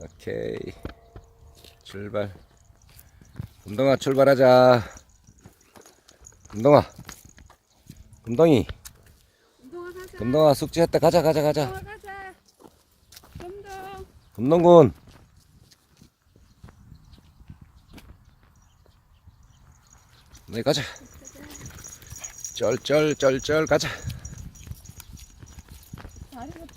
오케이. 출발. 금동아 출발하자. 금동아. 금동이. 운동화 가자. 금동아 숙제했다. 가자 가자 가자. 금동군. 네 가자. 쩔쩔쩔쩔 가자. 다리가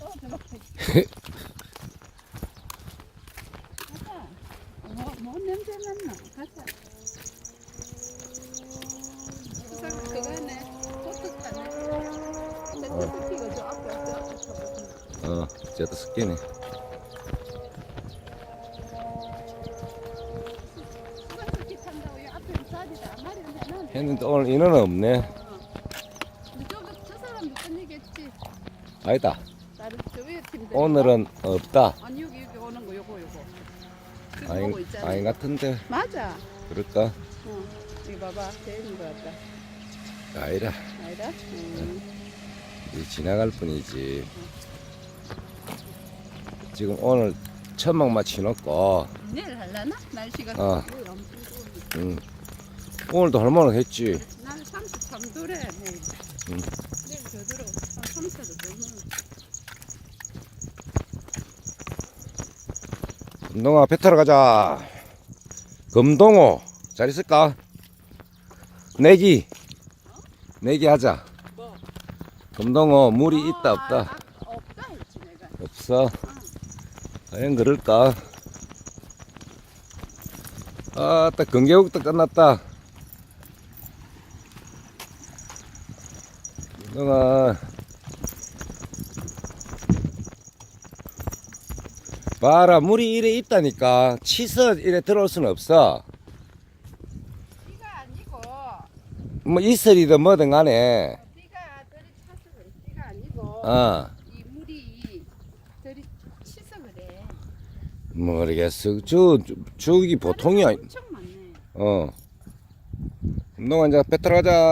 자. 뭐, 뭐 냄새 났나? 가자. 세상 저 앞에 앞에. 어 탄다고 이 앞에. 말이 안 되나? 했는데 오늘 인원은 없네 근데 저거 저 사람도 끝이겠지. 아니다 다른 저 위에 팀들. 오늘은 없다 아니 여기 여기 오는 거 요거 요거. 지금 아닌, 보고 있잖아. 아닌 같은데 맞아. 그럴까? 어. 이거 봐봐. 제일인 것 같다. 아니라 아니다? 음. 이제 지나갈 뿐이지 지금 오늘 천막만 치놓고 내일 할라나? 날씨가 어. 응. 오늘도 할만은 했지 날 33도래 내일. 응. 내일. 한 34도 넘어. 금동아 배 타러 가자 금동호 잘 있을까? 내기 내기 하자 뭐? 금동호 물이 있다 아, 없다. 없어 과연 그럴까? 아따 건개국도 끝났다 금동아 봐라 물이 이래 있다니까. 치서 이래 들어올 수는 없어. 비가 아니고. 뭐 이슬이든 뭐든 간에. 비가 들이 차서 그래. 비가 아니고 어. 이 물이 들이 치서 그래. 모르겠어 저 저기 보통이 아니 엄청 많네. 어. 이제 배 타러 가자